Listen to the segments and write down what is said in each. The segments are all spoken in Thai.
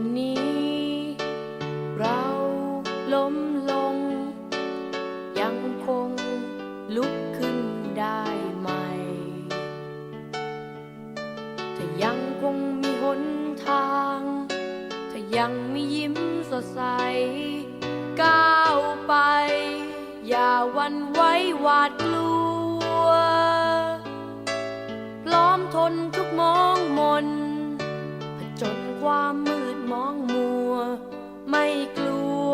วันนี้ เราล้มลง ยังคงลุกขึ้นได้ใหม่ถ้ายังคงมีหนทางถ้ายังมียิ้มสดใส ก้าวไป อย่าวันไว้หวาดกลัว พร้อมทนทุกมองมนผจญความ มองมัว ไม่กลัว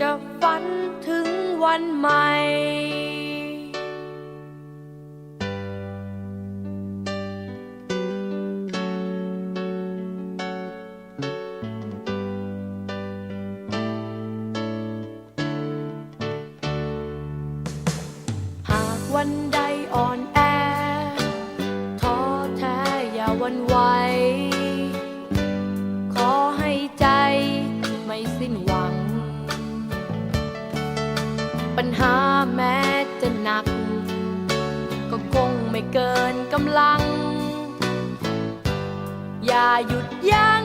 จะฝันถึงวันใหม่หากวันใดอ่อนแอท้อแท้อย่าวันไหว ไม่เกินกำลัง อย่าหยุดยั้ง